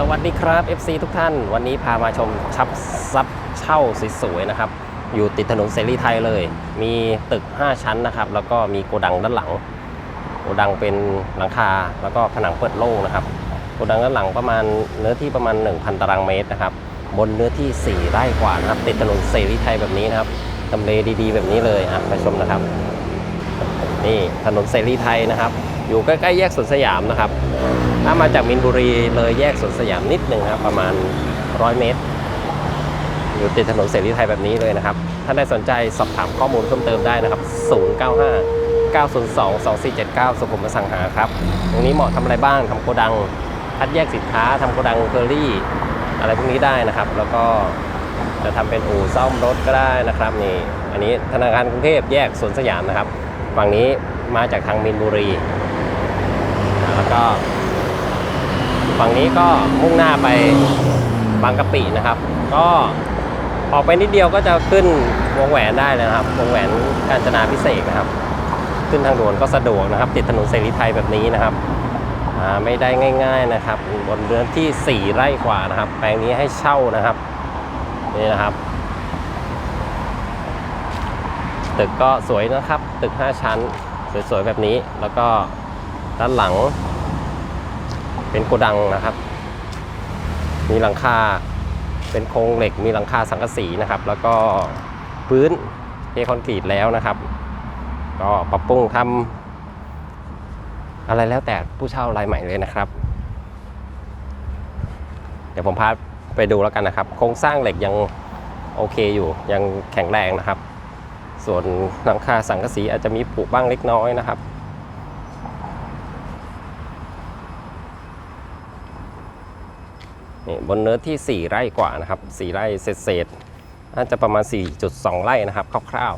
สวัสดีครับ FC ทุกท่าน วันนี้พามาชมชับซับเช่าสวยๆนะครับ อยู่ติดถนนเสรีไทยเลย มีตึก 5 ชั้นนะครับ แล้วก็มีโกดังด้านหลัง โกดังเป็นหลังคา แล้วก็ผนังเปิดโล่งนะครับ โกดังด้านหลังประมาณเนื้อที่ประมาณ 1,000 ตารางเมตรนะครับ บนเนื้อที่ 4 ไร่กว่านะครับ ติดถนนเสรีไทยแบบนี้นะครับทำเลดีๆ แบบนี้เลยอะไปชมนะครับ นี่ถนนเสรีไทยนะครับ อยู่ใกล้ๆแยกสวนสยามนะครับ ถ้ามาจากมินบุรีเลยแยกสวนสยามนิดหนึ่งนะครับ ประมาณ100เมตร อยู่ติดถนนเสรีไทยแบบนี้เลยนะครับ ถ้าได้สนใจสอบถามข้อมูลเพิ่มเติมได้นะครับ 095 902 2479 สุขุมสังหาครับ ตรงนี้เหมาะทำอะไรบ้างทำโกดัง คัดแยกสินค้าทำโกดังเคอรี่ อะไรพวกนี้ได้นะครับ แล้วก็จะทำเป็นอู่ซ่อมรถก็ได้นะครับนี่อันนี้ธนาคารกรุงเทพแยกสวนสยามนะครับ ฝั่งนี้มาจากทางมินบุรี แล้วก็ ฝั่งนี้ก็มุ่งหน้าไปบางกะปินะครับ ก็ออกไปนิดเดียวก็จะขึ้นวงแหวนได้เลยนะครับวงแหวนกาญจนาพิเศษนะครับ ขึ้นทางด่วนก็สะดวกนะครับ ติดถนนเสรีไทยแบบนี้นะครับไม่ได้ง่าย ๆนะครับบนเรือนที่ 4 ไร่กว่านะครับ แปลงนี้ให้เช่านะครับนี่นะครับ ตึกก็สวยนะครับ ตึก 5 ชั้น สวยๆแบบนี้แล้วก็ด้านหลัง เป็นโกดังนะครับ มีหลังคาเป็นโครงเหล็กมีหลังคาสังกะสีนะครับ แล้วก็พื้นเทคอนกรีตแล้วนะครับ ก็ปรับปรุงทำอะไรแล้วแต่ผู้เช่ารายใหม่เลยนะครับ เดี๋ยวผมพาไปดูแล้วกันนะครับ โครงสร้างเหล็กยังโอเคอยู่ยังแข็งแรงนะครับ ส่วนหลังคาสังกะสีอาจจะมีผุบ้างเล็กน้อยนะครับ นี่บนเนื้อที่ 4 ไร่กว่านะครับ 4 ไร่เศษๆน่าจะประมาณ 4.2 ไร่นะครับคร่าว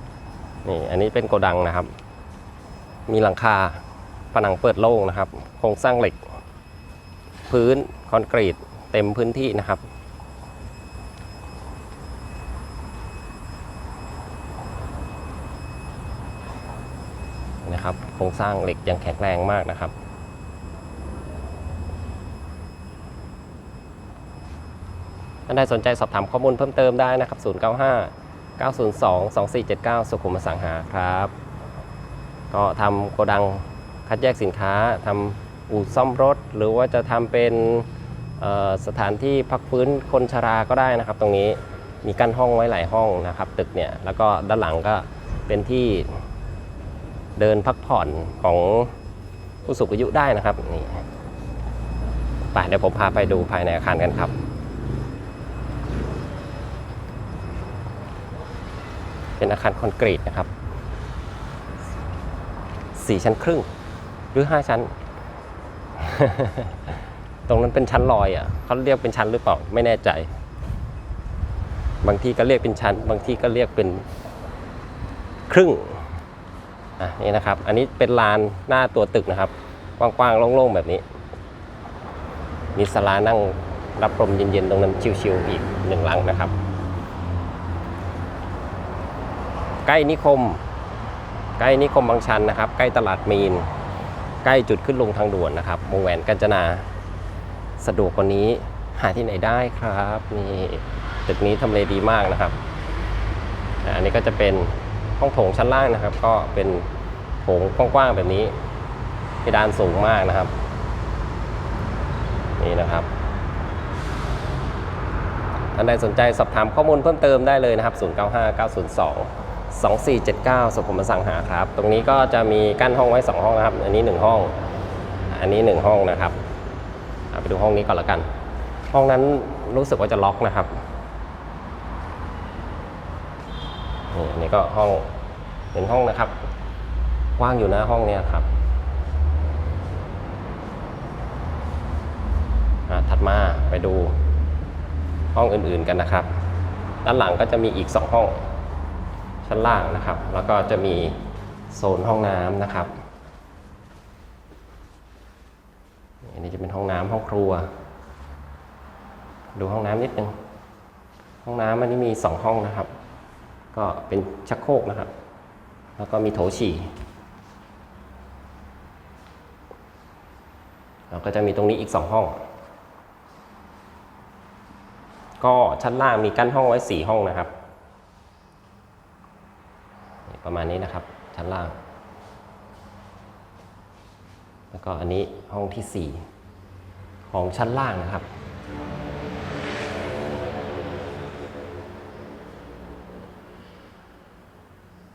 ๆนี่อันนี้เป็นโกดังนะครับ มีหลังคาผนังเปิดโล่งนะครับ โครงสร้างเหล็ก พื้นคอนกรีตเต็มพื้นที่นะครับนะครับโครงสร้างเหล็กยังแข็งแรงมากนะครับ ท่านใดสนใจสอบถามข้อมูลเพิ่มเติมได้นะครับ 095 902 2479 สุขุมสังหาครับ ก็ทำโกดังคัดแยกสินค้าทำอู่ซ่อมรถ หรือว่าจะทำเป็นสถานที่พักฟื้นคนชราก็ได้นะครับ ตรงนี้มีกั้นห้องไว้หลายห้องนะครับ ตึกเนี่ยแล้วก็ด้านหลังก็เป็นที่เดินพักผ่อนของผู้สูงอายุได้นะครับนี่ไปเดี๋ยวผมพาไปดูภายในอาคารกันครับ เป็นอาคารคอนกรีตนะครับ4ชั้นครึ่ง หรือ5ชั้น ตรงนั้นเป็นชั้นลอยอะเขาเรียกเป็นชั้นหรือเปล่าไม่แน่ใจ บางที่ก็เรียกเป็นชั้น บางที่ก็เรียกเป็นครึ่งอะนี่นะครับ อันนี้เป็นลานหน้าตัวตึกนะครับกว้างๆโล่งๆแบบนี้ มีศาลานั่งรับลมเย็นๆ ตรงนั้นชิวๆอีกหนึ่งหลังนะครับ ใกล้นิคม ใกล้นิคมบางชันนะครับ ใกล้ตลาดมีน ใกล้จุดขึ้นลงทางด่วนนะครับวงแหวนกาญจนา สะดวกกว่านี้หาที่ไหนได้ครับนี่ตึกนี้ทำเลดีมากนะครับอันนี้ก็จะเป็นห้องโถงชั้นล่างนะครับ ก็เป็นโถงกว้างๆแบบนี้เพดานสูงมากนะครับ นี่นะครับท่านใดสนใจสอบถามข้อมูลเพิ่มเติมได้เลยนะครับ 095 902 2479สุขุมอสังหาครับ ตรงนี้ก็จะมีกั้นห้องไว้ 2 ห้องนะครับ อันนี้ 1 ห้อง อันนี้ 1 ห้องนะครับไปดูห้องนี้ก่อนละกัน ห้องนั้นรู้สึกว่าจะล็อกนะครับนี่อันนี้ก็ห้องเป็นห้องนะครับกว้างอยู่นะห้องเนี้ยครับถัดมาไปดูห้องอื่นๆกันนะครับ ด้านหลังก็จะมีอีก 2 ห้อง ชั้นล่างนะครับ แล้วก็จะมีโซนห้องน้ำนะครับอันนี้จะเป็นห้องน้ำห้องครัว ดูห้องน้ำนิดนึง ห้องน้ำอันนี้มี2ห้องนะครับ ก็เป็นชักโครกนะครับ แล้วก็มีโถฉี่แล้วก็จะมีตรงนี้อีก2ห้อง ก็ชั้นล่างมีกั้นห้องไว้สี่ห้องนะครับ ประมาณนี้นะครับ ชั้นล่าง แล้วก็อันนี้ห้องที่สี่ของชั้นล่างนะครับ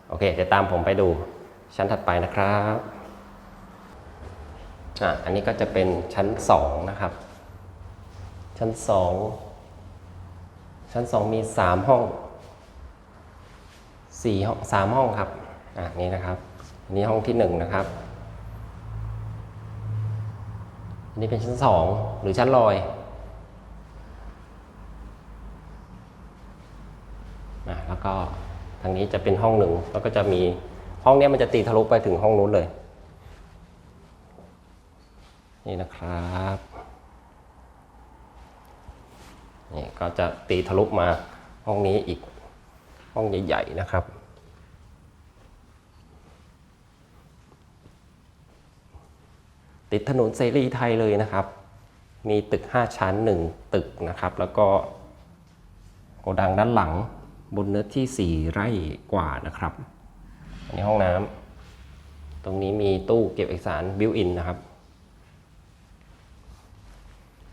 โอเคเดี๋ยวตามผมไปดูชั้นถัดไปนะครับอะอันนี้ก็จะเป็นชั้นสองนะครับ ชั้นสองชั้นสองมีสามห้อง สี่ห้องสามห้องครับอะนี่นะครับอันนี้ห้องที่หนึ่งนะครับอันนี้เป็นชั้นสองหรือชั้นลอยอะแล้วก็ทางนี้จะเป็นห้องหนึ่งแล้วก็จะมีห้องนี้มันจะตีทะลุไปถึงห้องนู้นเลย นี่นะครับนี่ก็จะตีทะลุมาห้องนี้อีก ห้องใหญ่ๆนะครับ ติดถนนเสรีไทยเลยนะครับ มีตึก 5 ชั้น 1 ตึกนะครับ แล้วก็โกดังด้านหลังบนเนื้อที่ 4 ไร่กว่านะครับ อันนี้ห้องน้ำตรงนี้มีตู้เก็บเอกสารบิวอินนะครับ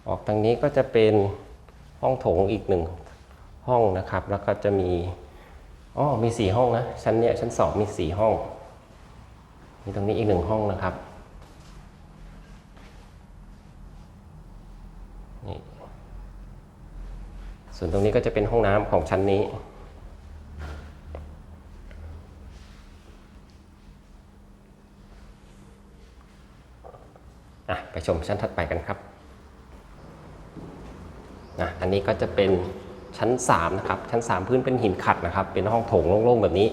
ออกทางนี้ก็จะเป็นห้องโถงอีกหนึ่งห้องนะครับ แล้วก็จะมี อ๋อมีสี่ห้องนะชั้นเนี้ยชั้นสองมีสี่ห้อง มีตรงนี้อีกหนึ่งห้องนะครับนี่ส่วนตรงนี้ก็จะเป็นห้องน้ำของชั้นนี้อะไปชมชั้นถัดไปกันครับนะอันนี้ก็จะเป็น ชั้น3นะครับชั้น 3 พื้นเป็นหินขัดนะครับ เป็นห้องโถงโล่งๆแบบนี้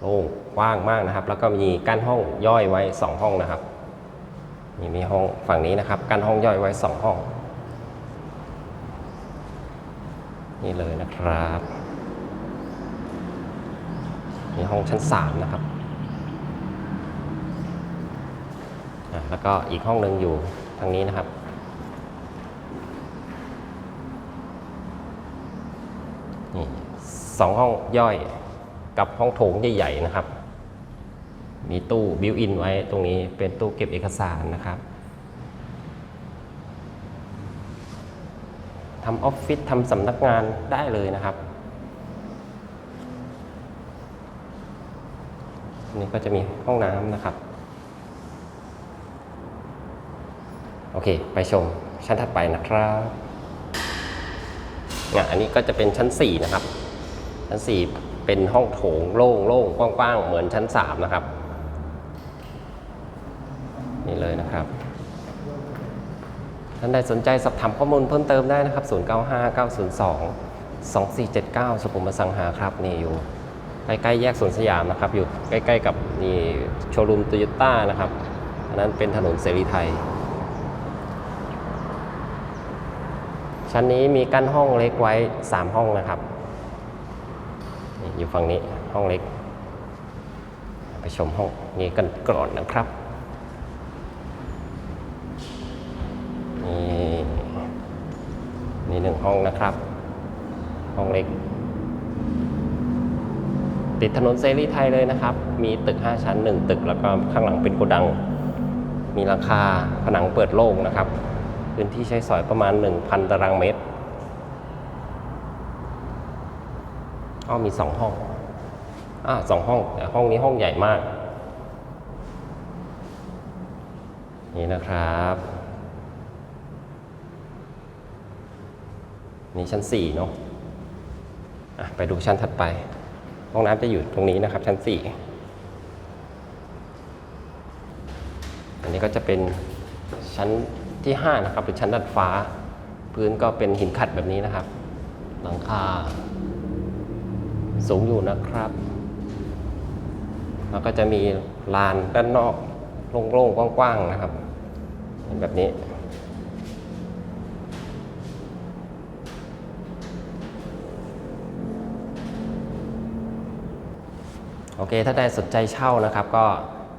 โล่งกว้างมากนะครับ แล้วก็มีกั้นห้องย่อยไว้ 2 ห้องนะครับนี่มีห้องฝั่งนี้นะครับกั้นห้องย่อยไว้ 2 ห้อง นี่เลยนะครับนี่ห้องชั้น 3 นะครับแล้วก็อีกห้องหนึ่งอยู่ทางนี้นะครับ สองห้องย่อยกับห้องโถงใหญ่ๆนะครับ มีตู้บิวอินไว้ตรงนี้เป็นตู้เก็บเอกสารนะครับทำออฟฟิศทำสำนักงานได้เลยนะครับ นี่ก็จะมีห้องน้ำนะครับ โอเค ไปชมชั้นถัดไปนะครับ อะอันนี้ก็จะเป็นชั้น 4 นะครับ ชั้น 4 เป็นห้องโถงโล่งโล่งกว้างๆ เหมือนชั้น 3 นะครับ นี่เลยนะครับท่านใดสนใจสอบถามข้อมูลเพิ่มเติมได้นะครับ 095902 2479 สุขุมสังหาครับนี่อยู่ใกล้ๆแยกสวนสยามนะครับ อยู่ใกล้ๆกับนี่โชว์รูมโตโยต้านะครับอันนั้นเป็นถนนเสรีไทย ชั้นนี้มีกั้นห้องเล็กไว้ 3 ห้องนะครับ อยู่ฝั่งนี้ห้องเล็ก ไปชมห้องนี้กันก่อนนะครับนี่นี่หนึ่งห้องนะครับ ห้องเล็ก ติดถนนเสรีไทยเลยนะครับ มีตึก 5 ชั้น 1 ตึก แล้วก็ข้างหลังเป็นโกดัง มีหลังคาผนังเปิดโล่งนะครับ พื้นที่ใช้สอยประมาณ 1,000 ตารางเมตรอ้อมีสองห้องอ่าสองห้องแต่ห้องนี้ห้องใหญ่มาก นี่นะครับ นี่ชั้น4เนาะอะไปดูชั้นถัดไป ห้องน้ำจะอยู่ตรงนี้นะครับ ชั้น4อันนี้ก็จะเป็นชั้น ที่ 5 นะครับเป็นชั้นดัดฟ้า พื้นก็เป็นหินขัดแบบนี้นะครับ หลังคา สูงอยู่นะครับ แล้วก็จะมีลานด้านนอกโล่งๆกว้างๆนะครับเป็นแบบนี้โอเค ถ้าได้สนใจเช่านะครับ ก็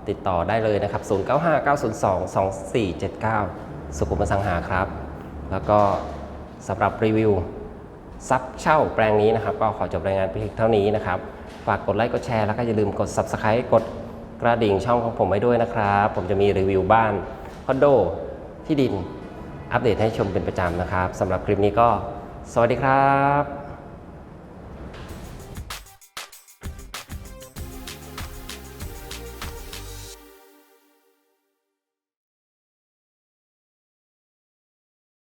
ติดต่อได้เลยนะครับ 0959022479 สุขุมอสังหาครับ แล้วก็สำหรับรีวิวซับเช่าแปลงนี้นะครับ ก็ขอจบรายงานเพียงเท่านี้นะครับ ฝากกดไลค์กดแชร์แล้วก็อย่าลืมกด Subscribe กดกระดิ่งช่องของผมไว้ด้วยนะครับ ผมจะมีรีวิวบ้านคอนโดที่ดินอัปเดตให้ชมเป็นประจำนะครับสำหรับคลิปนี้ก็ สวัสดีครับ